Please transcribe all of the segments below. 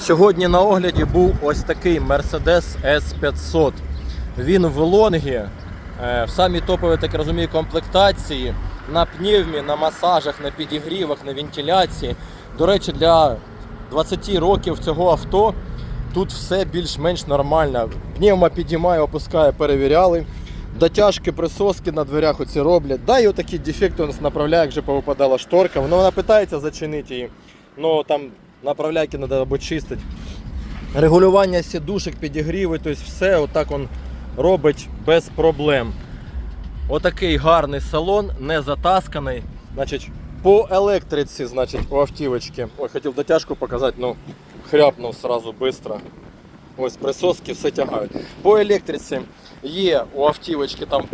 Сьогодні на огляді був ось такий Mercedes S500. Він в лонгі, е, в самій топовій, так розумію, комплектації, на пневмі, на масажах, на підігрівах, на вентиляції. До речі, для 20 років цього авто тут все більш-менш нормально. Пневма підіймає, опускає, перевіряли. Дотяжки, присоски на дверях оці роблять. Да, і отакі дефекти у нас направляє, як вже повипадала шторка. Воно вона питається зачинити її. Ну там направляйки треба або чистити. Регулювання сідушок, підігріви, тобто все отак он робить без проблем. Отакий гарний салон, не затасканий. Значить, по електриці, значить, у автівочки. Ой, хотів дотяжку показати, ну хряпнув сразу швидко. Ось присоски все тягають. По електриці є у автівочки там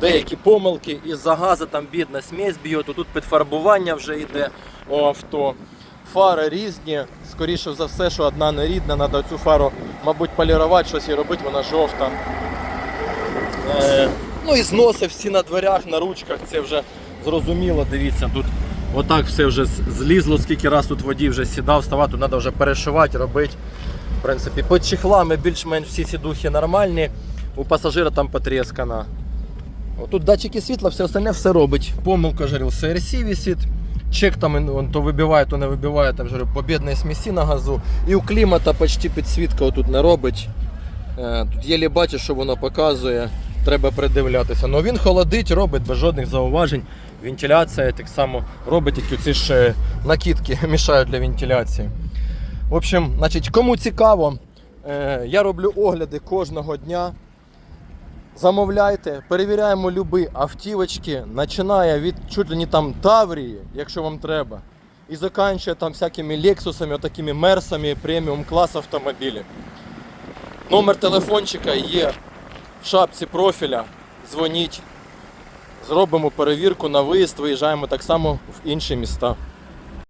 деякі помилки, із-за газу там бідна смесь б'є, тут підфарбування вже йде у авто. Фари різні, скоріше за все, що одна не рідна, треба цю фару, мабуть, полірувати, щось їй робити, вона жовта. Е, ну і зноси всі на дверях, на ручках, це вже зрозуміло, дивіться, тут отак все вже злізло, скільки раз тут водій вже сідав, ставав, тут треба вже перешивати, робити. В принципі, під чехлами більш-менш всі сідухи нормальні, у пасажира там потріскана. Отут датчики світла, все остальне все робить. Помилка жарил CRC висить. Чек там он то вибиває, то не вибиває, там жарю побідної смісі на газу. І у клімата почти підсвітка отут не робить. Е, Тут єлі бачиш, що воно показує, треба придивлятися. Ну він холодить, робить без жодних зауважень. Вентиляція так само робить, тільки ці ж накидки мішають для вентиляції. В общем, значить, кому цікаво, е, я роблю огляди кожного дня. Замовляйте, перевіряємо любі автівочки, починає від чуть ли не там Таврії, якщо вам треба, і закінчує там всякими Лексусами, отакими Мерсами, преміум клас автомобілів. Номер телефончика є в шапці профіля. Дзвоніть. Зробимо перевірку на виїзд, виїжджаємо так само в інші міста.